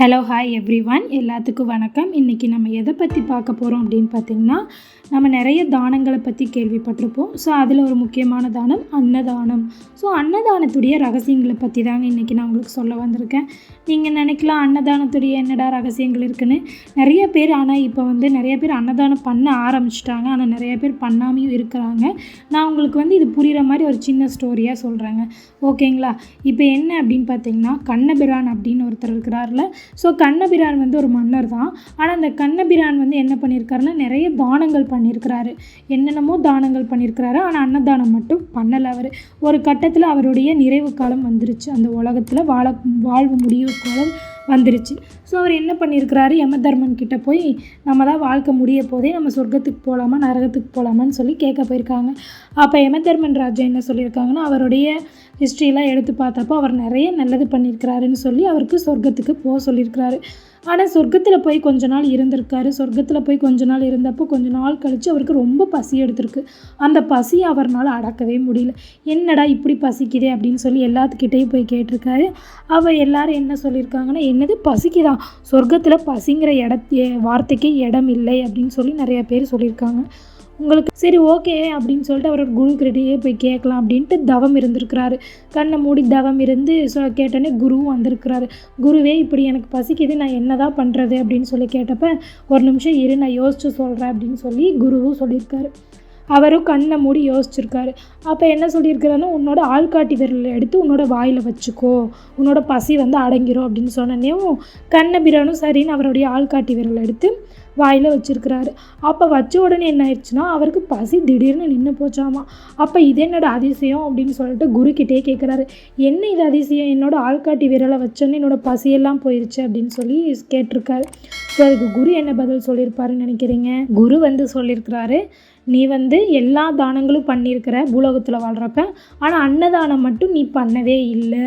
Hello hi every one எல்லாத்துக்கும் வணக்கம். இன்றைக்கி நம்ம எதை பற்றி பார்க்க போகிறோம் அப்படின்னு பார்த்திங்கன்னா நம்ம நிறைய தானங்களை பற்றி கேள்விப்பட்டிருப்போம். ஸோ அதில் ஒரு முக்கியமான தானம் அன்னதானம். ஸோ அன்னதானத்துடைய ரகசியங்களை பற்றி தாங்க இன்றைக்கி நான் உங்களுக்கு சொல்ல வந்திருக்கேன். நீங்கள் நினைக்கலாம் அன்னதானத்துடைய என்னடா ரகசியங்கள் இருக்குன்னு. நிறைய பேர் ஆனால் இப்போ வந்து நிறைய பேர் அன்னதானம் பண்ண ஆரம்பிச்சிட்டாங்க. ஆனால் நிறைய பேர் பண்ணாமையும் இருக்கிறாங்க. நான் உங்களுக்கு வந்து இது புரிகிற மாதிரி ஒரு சின்ன ஸ்டோரியாக சொல்கிறேங்க ஓகேங்களா இப்போ என்ன அப்படின்னு பார்த்தீங்கன்னா கண்ணபிரான் அப்படின்னு ஒருத்தர் இருக்கிறார்ல ஸோ கண்ணபிரான் வந்து ஒரு மன்னர் தான். ஆனால் அந்த கண்ணபிரான் வந்து என்ன பண்ணியிருக்காருன்னா நிறைய தானங்கள் பண்ணியிருக்கிறாரு என்னென்னமோ தானங்கள் பண்ணியிருக்கிறாரு ஆனால் அன்னதானம் மட்டும் பண்ணலை அவர். ஒரு கட்டத்தில் அவருடைய நிறைவு காலம் வந்துருச்சு. அந்த உலகத்தில் வாழ வாழ்வு முடிவு காலம் வந்துருச்சு. ஸோ அவர் என்ன பண்ணியிருக்கிறாரு யமதர்மன் கிட்ட போய் நம்ம தான் வாழ்க்கை முடிய போதே நம்ம சொர்க்கத்துக்கு போகலாமா நரகத்துக்கு போகலாமான்னு சொல்லி கேட்க போயிருக்காங்க. அப்போ யமதர்மன் ராஜா என்ன சொல்லியிருக்காங்கன்னா அவருடைய ஹிஸ்ட்ரியெலாம் எடுத்து பார்த்தப்போ அவர் நிறைய நல்லது பண்ணியிருக்கிறாருன்னு சொல்லி அவருக்கு சொர்க்கத்துக்கு போக சொல்லியிருக்கிறாரு. ஆனால் சொர்க்கத்தில் போய் கொஞ்ச நாள் இருந்திருக்காரு. சொர்க்கத்தில் போய் கொஞ்ச நாள் இருந்தப்போ கொஞ்ச நாள் கழித்து அவருக்கு ரொம்ப பசி எடுத்திருக்கு. அந்த பசி அவர்னால் அடக்கவே முடியல. என்னடா இப்படி பசிக்குதே அப்படின்னு சொல்லி எல்லாத்துக்கிட்டேயும் போய் கேட்டிருக்காரு. அவள் எல்லாரும் என்ன சொல்லியிருக்காங்கன்னா என்னது பசிக்குதான் சொர்க்கத்தில் பசிங்கிற இட வார்த்தைக்கே இடம் இல்லை அப்படின்னு சொல்லி நிறைய பேர் சொல்லியிருக்காங்க. உங்களுக்கு சரி ஓகே அப்படின்னு சொல்லிட்டு அவர் குருக்கிட்டேயே போய் கேட்கலாம் அப்படின்ட்டு தவம் இருந்திருக்கிறாரு. கண்ணை மூடி தவம் இருந்து சொ கேட்டோன்னே குருவும் வந்திருக்கிறாரு. குருவே இப்படி எனக்கு பசிக்குது நான் என்ன தான் பண்ணுறது அப்படின்னு சொல்லி கேட்டப்ப ஒரு நிமிஷம் இரு நான் யோசிச்சு சொல்கிறேன் அப்படின்னு சொல்லி குருவும் சொல்லியிருக்காரு. அவரும் கண்ணை மூடி யோசிச்சிருக்காரு. அப்போ என்ன சொல்லியிருக்கிறாருன்னா உன்னோட ஆள்காட்டி விரலை எடுத்து உன்னோட வாயில் வச்சுக்கோ. உன்னோட பசி வந்து அடங்கிரும் அப்படின்னு சொன்னோன்னேவும் கண்ணபிரானும் சரின்னு அவருடைய ஆள்காட்டி விரலை எடுத்து வாயில் வச்சுருக்கிறாரு. அப்போ வச்ச உடனே என்ன ஆயிடுச்சுன்னா அவருக்கு பசி திடீர்னு நின்று போச்சாமா? அப்போ இது என்னோட அதிசயம் அப்படின்னு சொல்லிட்டு குருக்கிட்டே கேட்குறாரு என்ன இது அதிசயம்? என்னோட ஆள்காட்டி விரலை வச்சோன்னு என்னோட பசியெல்லாம் போயிடுச்சு அப்படின்னு சொல்லி கேட்டிருக்காரு. ஸோ அதுக்கு குரு என்ன பதில் சொல்லியிருப்பாருன்னு நினைக்கிறீங்க? குரு வந்து சொல்லியிருக்கிறாரு நீ வந்து எல்லா தானங்களும் பண்ணியிருக்கிற பூலோகத்தில் வாழ்கிறப்ப ஆனால் அன்னதானம் மட்டும் நீ பண்ணவே இல்லை.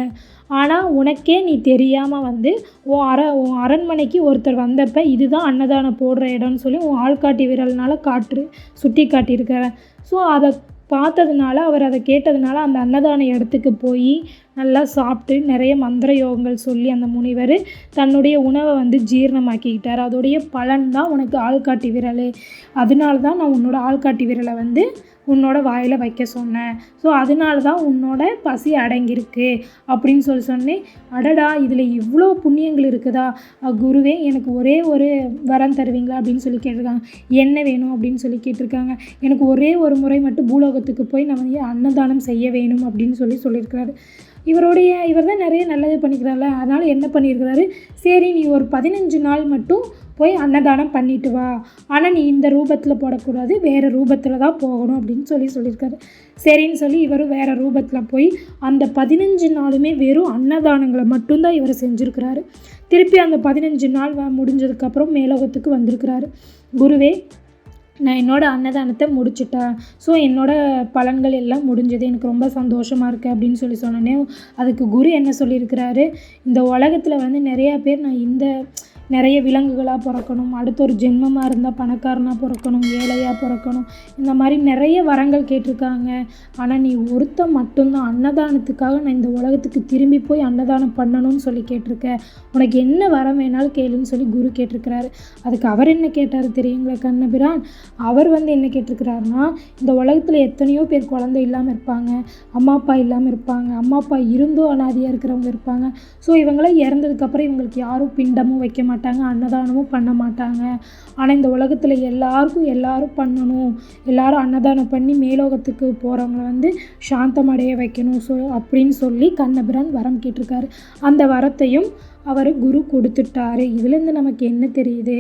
ஆனால் உனக்கே நீ தெரியாமல் வந்து உன் அர உன் அரண்மனைக்கு ஒருத்தர் வந்தப்போ இதுதான் அன்னதானம் போடுற இடம்னு சொல்லி உன் ஆள்காட்டி விரல்னால காட்டு சுட்டி காட்டியிருக்கிற. ஸோ அதை பார்த்ததுனால அவர் அதை கேட்டதுனால அந்த அன்னதான இடத்துக்கு போய் நல்லா சாப்பிட்டு நிறைய மந்திர யோகங்கள் சொல்லி அந்த முனிவர் தன்னுடைய உணவை வந்து ஜீரணமாக்கிக்கிட்டார். அதோடைய பலன் தான் உனக்கு ஆள்காட்டி விரல். அதனால தான் நான் உன்னோட ஆள்காட்டி விரலை வந்து உன்னோட வாயில் வைக்க சொன்னேன். ஸோ அதனால தான் உன்னோட பசி அடங்கியிருக்கு அப்படின்னு சொல்லி சொன்னேன். அடடா இதில் இவ்வளோ புண்ணியங்கள் இருக்குதா? குருவே எனக்கு ஒரே ஒரு வரம் தருவீங்களா அப்படின்னு சொல்லி கேட்டிருக்காங்க. என்ன வேணும் அப்படின்னு சொல்லி கேட்டிருக்காங்க. எனக்கு ஒரே ஒரு முறை மட்டும் பூலோகத்துக்கு போய் நம்ம அன்னதானம் செய்ய வேணும் அப்படின்னு சொல்லி சொல்லியிருக்கிறாரு. இவருடைய இவர் தான் நிறைய நல்லது பண்ணிக்கிறார்ல அதனால் என்ன பண்ணியிருக்கிறாரு? சரி நீ ஒரு பதினஞ்சு நாள் மட்டும் போய் அன்னதானம் பண்ணிட்டு வா. ஆனால் நீ இந்த ரூபத்தில் போடக்கூடாது வேறு ரூபத்தில் தான் போகணும் அப்படின்னு சொல்லி சொல்லியிருக்காரு. சரின்னு சொல்லி இவரும் வேறு ரூபத்தில் போய் அந்த பதினஞ்சு நாளுமே வெறும் அன்னதானங்களை மட்டும்தான் இவர் செஞ்சுருக்கிறாரு. திருப்பி அந்த பதினஞ்சு நாள் முடிஞ்சதுக்கப்புறம் மேலோகத்துக்கு வந்திருக்கிறாரு. குருவே நான் என்னோடய அன்னதானத்தை முடிச்சுட்டேன். ஸோ என்னோடய பலன்கள் எல்லாம் முடிஞ்சது. எனக்கு ரொம்ப சந்தோஷமாக இருக்குது அப்படின்னு சொல்லி சொன்னோன்னே அதுக்கு குரு என்ன சொல்லியிருக்கிறாரு? இந்த உலகத்தில் வந்து நிறையா பேர் நான் இந்த நிறைய விலங்குகளாக பிறக்கணும். அடுத்த ஒரு ஜென்மமாக இருந்தால் பணக்காரனாக பிறக்கணும் ஏழையாக பிறக்கணும். இந்த மாதிரி நிறைய வரங்கள் கேட்டிருக்காங்க. ஆனால் நீ ஒருத்த மட்டும்தான். அன்னதானத்துக்காக நான் இந்த உலகத்துக்கு திரும்பி போய் அன்னதானம் பண்ணணும்னு சொல்லி கேட்டிருக்க. உனக்கு என்ன வரம் வேணாலும் கேளுன்னு சொல்லி குரு கேட்டிருக்கிறாரு. அதுக்கு அவர் என்ன கேட்டார் தெரியுங்களா கண்ணபிரான்? அவர் வந்து என்ன கேட்டிருக்கிறாருன்னா இந்த உலகத்தில் எத்தனையோ பேர் குழந்தை இல்லாமல் இருப்பாங்க. அம்மா அப்பா இல்லாமல் இருப்பாங்க. அம்மா அப்பா இருந்தும் அனாதியாக இருக்கிறவங்க இருப்பாங்க. ஸோ இவங்களாம் இறந்ததுக்கப்புறம் இவங்களுக்கு யாரும் பிண்டமும் வைக்க மாட்டாங்க. மாட்டாங்க அன்னதானமும் பண்ண மாட்டாங்க. ஆனால் இந்த உலகத்தில் எல்லாருக்கும் எல்லாரும் பண்ணணும். எல்லாரும் அன்னதானம் பண்ணி மேலோகத்துக்கு போகிறவங்கள வந்து சாந்தமடைய வைக்கணும். ஸோ அப்படின்னு சொல்லி கண்ணபிரான் வரம் கேட்டிருக்காரு. அந்த வரத்தையும் அவர் குரு கொடுத்துட்டாரு. இதுலேருந்து நமக்கு என்ன தெரியுது?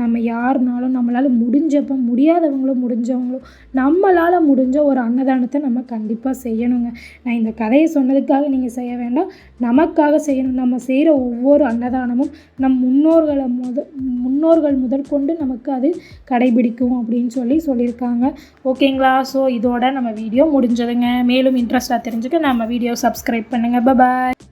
நம்ம யாருனாலும் நம்மளால் முடிஞ்சப்போ முடியாதவங்களும் முடிஞ்சவங்களும் நம்மளால் முடிஞ்ச ஒரு அன்னதானத்தை நம்ம கண்டிப்பாக செய்யணுங்க. நான் இந்த கதையை சொன்னதுக்காக நீங்கள் செய்ய வேண்டாம். நமக்காக செய்யணும். நம்ம செய்கிற ஒவ்வொரு அன்னதானமும் நம் முன்னோர்களை முத முன்னோர்கள் முதல் கொண்டு நமக்கு அது கடைபிடிக்கும் அப்படின்னு சொல்லி சொல்லியிருக்காங்க. ஓகேங்களா? ஸோ இதோட நம்ம வீடியோ முடிஞ்சதுங்க. மேலும் இன்ட்ரெஸ்ட்டாக தெரிஞ்சுக்க நம்ம வீடியோ சப்ஸ்கிரைப் பண்ணுங்கள் பாய்